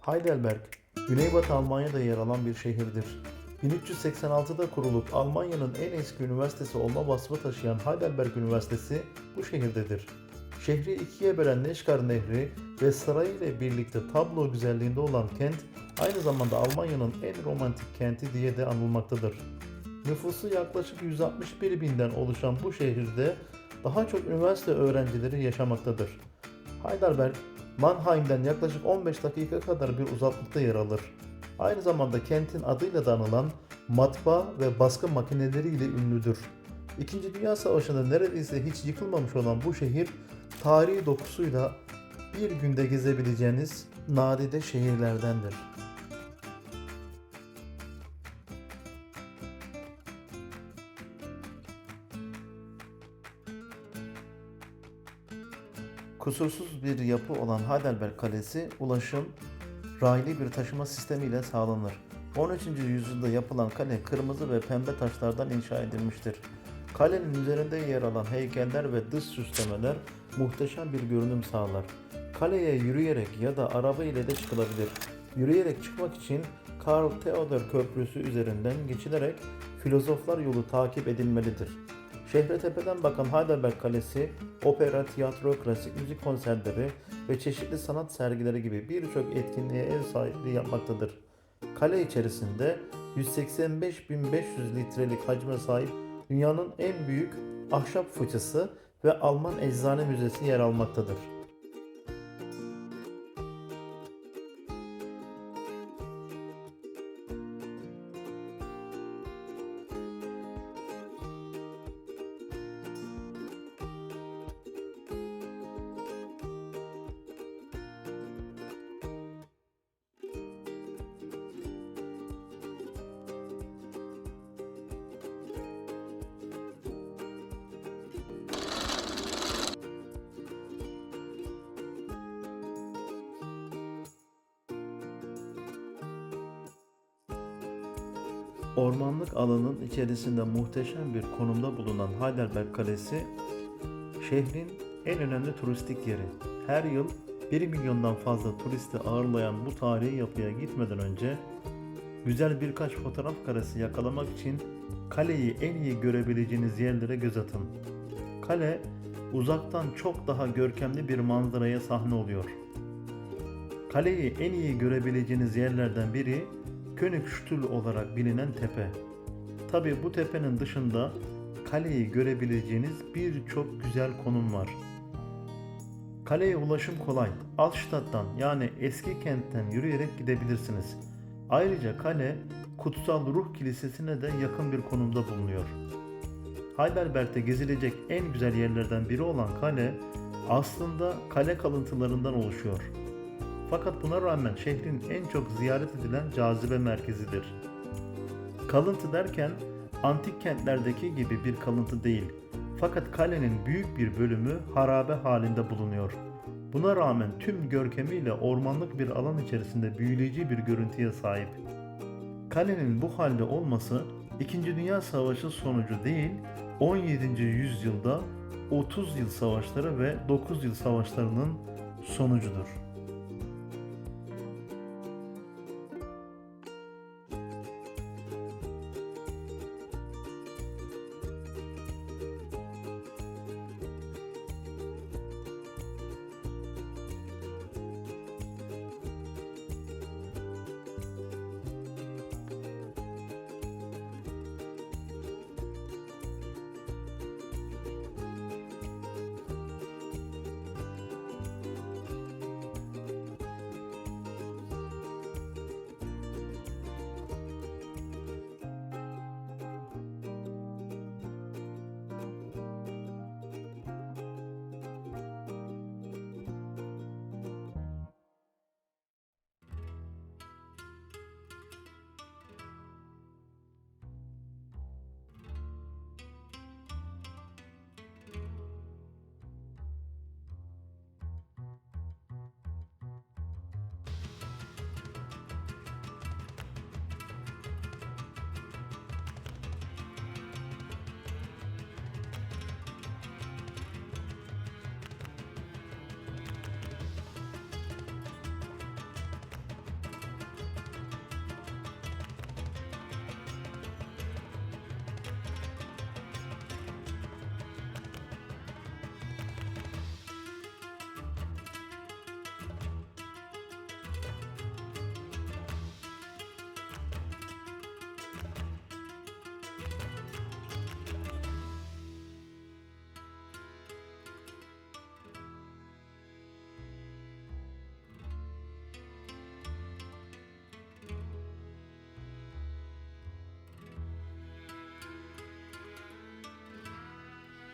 Heidelberg, Güneybatı Almanya'da yer alan bir şehirdir. 1386'da kurulup Almanya'nın en eski üniversitesi olma vasfı taşıyan Heidelberg Üniversitesi bu şehirdedir. Şehri ikiye bölen Neşgar Nehri ve sarayı ile birlikte tablo güzelliğinde olan kent aynı zamanda Almanya'nın en romantik kenti diye de anılmaktadır. Nüfusu yaklaşık 161 binden oluşan bu şehirde daha çok üniversite öğrencileri yaşamaktadır. Heidelberg, Mannheim'den yaklaşık 15 dakika kadar bir uzaklıkta yer alır. Aynı zamanda kentin adıyla da anılan matbaa ve baskı makineleriyle ünlüdür. İkinci Dünya Savaşı'nda neredeyse hiç yıkılmamış olan bu şehir, tarihi dokusuyla bir günde gezebileceğiniz nadide şehirlerdendir. Kusursuz bir yapı olan Heidelberg Kalesi ulaşım raylı bir taşıma sistemiyle sağlanır. 13. yüzyılda yapılan kale kırmızı ve pembe taşlardan inşa edilmiştir. Kalenin üzerinde yer alan heykeller ve dış süslemeler muhteşem bir görünüm sağlar. Kaleye yürüyerek ya da araba ile de çıkılabilir. Yürüyerek çıkmak için Karl Theodor Köprüsü üzerinden geçilerek filozoflar yolu takip edilmelidir. Şehre tepeden bakan Heidelberg Kalesi, opera, tiyatro, klasik müzik konserleri ve çeşitli sanat sergileri gibi birçok etkinliğe ev sahipliği yapmaktadır. Kale içerisinde 185.500 litrelik hacme sahip dünyanın en büyük ahşap fıçısı ve Alman Eczane Müzesi yer almaktadır. Ormanlık alanın içerisinde muhteşem bir konumda bulunan Heidelberg Kalesi, şehrin en önemli turistik yeri. Her yıl 1 milyondan fazla turisti ağırlayan bu tarihi yapıya gitmeden önce güzel birkaç fotoğraf karesi yakalamak için kaleyi en iyi görebileceğiniz yerlere göz atın. Kale uzaktan çok daha görkemli bir manzaraya sahne oluyor. Kaleyi en iyi görebileceğiniz yerlerden biri Königstuhl olarak bilinen tepe. Tabi bu tepenin dışında kaleyi görebileceğiniz birçok güzel konum var. Kaleye ulaşım kolay. Altstadt'tan yani eski kentten yürüyerek gidebilirsiniz. Ayrıca kale Kutsal Ruh Kilisesi'ne de yakın bir konumda bulunuyor. Heidelberg'de gezilecek en güzel yerlerden biri olan kale aslında kale kalıntılarından oluşuyor. Fakat buna rağmen şehrin en çok ziyaret edilen cazibe merkezidir. Kalıntı derken antik kentlerdeki gibi bir kalıntı değil. Fakat kalenin büyük bir bölümü harabe halinde bulunuyor. Buna rağmen tüm görkemiyle ormanlık bir alan içerisinde büyüleyici bir görüntüye sahip. Kalenin bu halde olması 2. Dünya Savaşı sonucu değil, 17. yüzyılda 30 yıl savaşları ve 9 yıl savaşlarının sonucudur.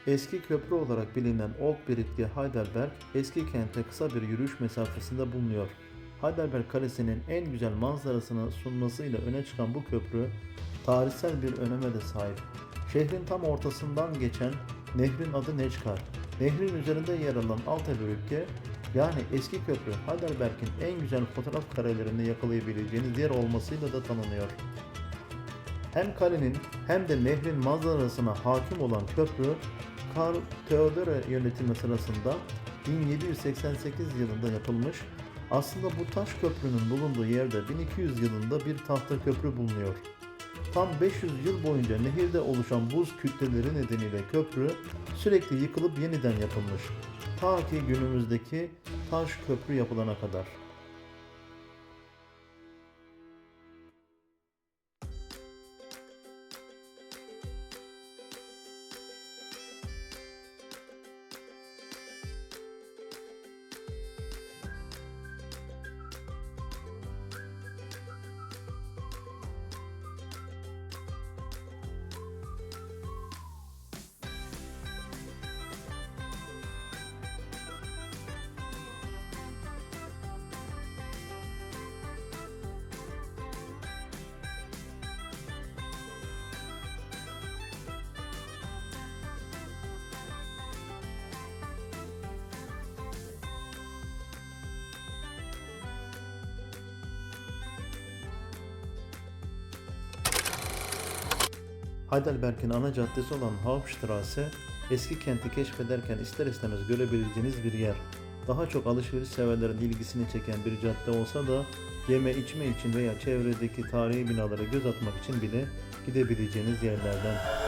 Eski köprü olarak bilinen Old Britge Heidelberg, eski kente kısa bir yürüyüş mesafesinde bulunuyor. Heidelberg Kalesi'nin en güzel manzarasını sunmasıyla öne çıkan bu köprü, tarihsel bir öneme de sahip. Şehrin tam ortasından geçen nehrin adı Neckar. Nehrin üzerinde yer alan Alte Brücke, yani eski köprü Heidelberg'in en güzel fotoğraf karelerini yakalayabileceğiniz yer olmasıyla da tanınıyor. Hem kalenin hem de nehrin manzarasına hakim olan köprü, Karl Theodore yönetimi sırasında 1788 yılında yapılmış. Aslında bu taş köprünün bulunduğu yerde 1200 yılında bir tahta köprü bulunuyor. Tam 500 yıl boyunca nehirde oluşan buz kütleleri nedeniyle köprü sürekli yıkılıp yeniden yapılmış. Ta ki günümüzdeki taş köprü yapılana kadar. Heidelberg'in ana caddesi olan Hauptstraße, eski kenti keşfederken ister istemez görebileceğiniz bir yer. Daha çok alışveriş severlerin ilgisini çeken bir cadde olsa da yeme içme için veya çevredeki tarihi binalara göz atmak için bile gidebileceğiniz yerlerden.